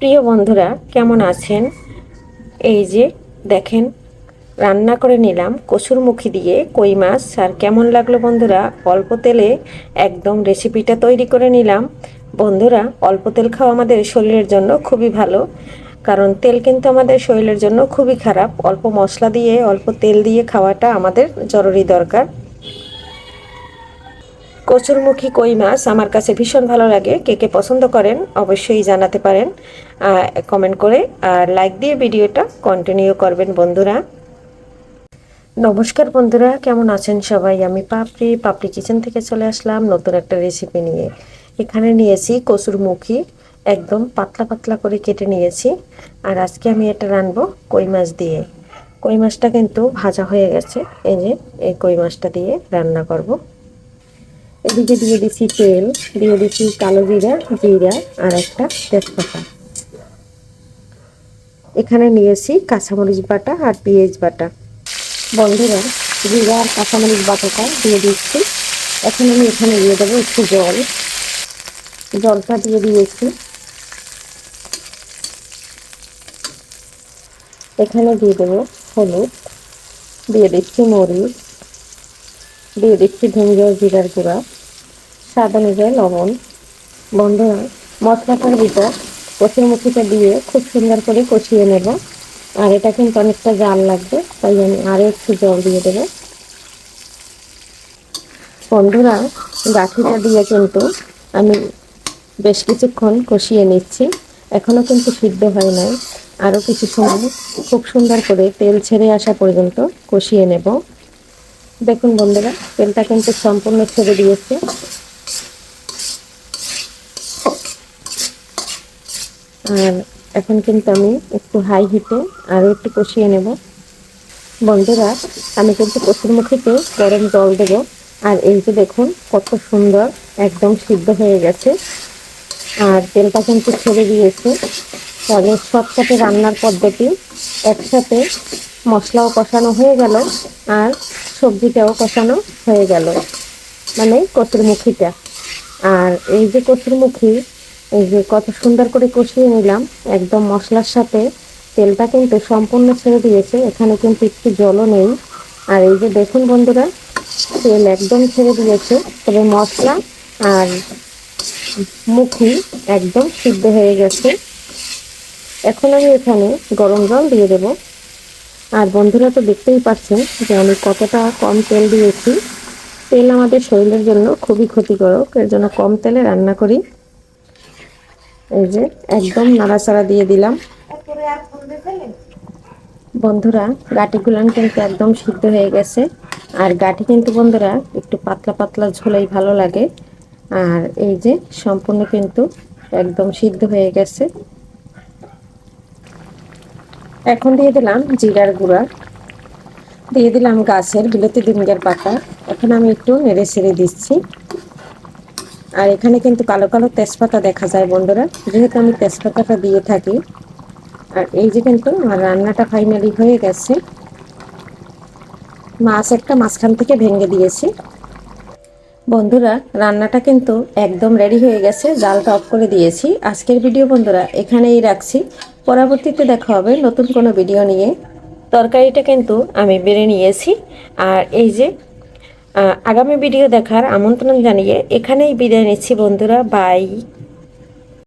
প্রিয় বন্ধুরা, কেমন আছেন? এই যে দেখেন, রান্না করে নিলাম কসুরমুখী দিয়ে কই মাছ। আর কেমন লাগল বন্ধুরা? অল্প তেলে একদম রেসিপিটা তৈরি করে নিলাম। বন্ধুরা, অল্প তেল খাওয়া আমাদের শরীরের জন্য খুবই ভালো, কারণ তেল কিন্তু আমাদের শরীরের জন্য খুবই খারাপ। অল্প মশলা দিয়ে, অল্প তেল দিয়ে খাওয়াটা আমাদের জরুরি দরকার। কচুরমুখী কই মাছ আমার কাছে ভীষণ ভালো লাগে। কে কে পছন্দ করেন অবশ্যই জানাতে পারেন কমেন্ট করে। আর লাইক দিয়ে ভিডিওটা কন্টিনিউ করবেন বন্ধুরা। নমস্কার বন্ধুরা, কেমন আছেন সবাই? আমি পাপড়ি পাপড়ি কিচেন থেকে চলে আসলাম নতুন একটা রেসিপি নিয়ে। এখানে নিয়েছি কচুরমুখী, একদম পাতলা পাতলা করে কেটে নিয়েছি। আর আজকে আমি এটা রানবো কই মাছ দিয়ে। কই মাছটা কিন্তু ভাজা হয়ে গেছে, এই যে এই কই মাছটা দিয়ে রান্না করব। এদিকে দিয়ে দিচ্ছি তেল, দিয়ে দিচ্ছি কালো জিরা জিরা আর একটা তেজপাতা। এখানে নিয়েছি কাঁচামরিচ বাটা আর পেঁয়াজ বাটা। বন্ধুরা, জিরা আর কাঁচামরিচ বাটাটা দিয়ে দিচ্ছি। এখন আমি এখানে দিয়ে দেবো একটু জল। জলটা দিয়ে দিয়েছি। এখানে দিয়ে দেবো হলুদ, দিয়ে দিচ্ছি মরিচ, দিয়ে দিচ্ছি ভেঙে জিরার গুঁড়া। স্বাদ অনুযায়ী লবণ বন্ধুরা মশলাটার ভিতর কষিয়ে মুখিটা দিয়ে খুব সুন্দর করে কষিয়ে নেব। আর এটা কিন্তু অনেকটা জাল লাগবে, তাই আমি আরও একটু জল দিয়ে দেবো। বন্ধুরা গাঠিটা দিয়ে কিন্তু আমি বেশ কিছুক্ষণ কষিয়ে নিচ্ছি। এখনও কিন্তু সিদ্ধ হয় নাই। আরও কিছু সময় খুব সুন্দর করে তেল ছেড়ে আসা পর্যন্ত কষিয়ে নেব। দেখুন বন্ধুরা, তেলটা কিন্তু সম্পূর্ণ ছেড়ে দিয়েছে। আর এখন কিন্তু আমি একটু হাই হিটে আরও একটু কষিয়ে নেব। বন্ধুরা, আমি কিন্তু কষির মুখেতে গরম জল দেব। আর এই যে দেখুন, কত সুন্দর একদম সিদ্ধ হয়ে গেছে। আর তেলটা কিন্তু ছেড়ে দিয়েছে। তাহলে শর্টকাটে রান্নার পদ্ধতি একসাথে মশলাও কষানো হয়ে গেল আর সবজিটাও কষানো হয়ে গেল। মানে কচুরমুখিটা আর এই যে কচুরমুখি এই যে কত সুন্দর করে কষিয়ে নিলাম, একদম মশলার সাথে। তেলটা কিন্তু সম্পূর্ণ ছেড়ে দিয়েছে, এখানে কিন্তু একটু জলও নেই। আর এই যে দেখুন বন্ধুরা, তেল একদম ছেড়ে দিয়েছে, তবে মশলা আর মুখি একদম সিদ্ধ হয়ে গেছে। এখন আমি এখানে গরম জল দিয়ে দেব। আর বন্ধুরা তো দেখতেই পাচ্ছেন যে আমি কতটা কম তেল দিয়েছি। তেল আমাদের শরীরের জন্য খুবই ক্ষতিকারক, এর জন্য কম তেলে রান্না করি। এই যে একদম নাড়াচাড়া দিয়ে দিলাম। বন্ধুরা, গাটিগুলান কিন্তু একদম সিদ্ধ হয়ে গেছে। আর গাঠি কিন্তু বন্ধুরা, একটু পাতলা পাতলা ঝোলাই ভালো লাগে। আর এই যে সম্পূর্ণ কিন্তু একদম সিদ্ধ হয়ে গেছে। এখন দিয়ে দিলাম জিরার গুঁড়া। দিয়ে দিলাম গাছের বিলতি ডিঙ্গের পাতা। এখন আমি একটু নেড়ে ছেড়ে দিচ্ছি। আর এখানে কিন্তু কালো কালো তেজপাতা দেখা যায় বন্ধুরা। যেহেতু আমি তেজপাতাটা দিয়ে থাকি, আর এই যে কিন্তু আমার রান্নাটা ফাইনালি হয়ে গেছে। মাছ একটা মাঝখান থেকে ভেঙে দিয়েছি। বন্ধুরা, রান্নাটা কিন্তু একদম রেডি হয়ে গেছে, জালটা অফ করে দিয়েছি। আজকের ভিডিও বন্ধুরা, এখানেই রাখছি। পরবর্তীতে দেখা হবে নতুন কোনো ভিডিও নিয়ে। তরকারিটা কিন্তু আমি বেড়ে নিয়েছি। আর এই যে আগামী ভিডিও দেখার আমন্ত্রণ জানিয়ে এখানেই বিদায় নিচ্ছি বন্ধুরা বাই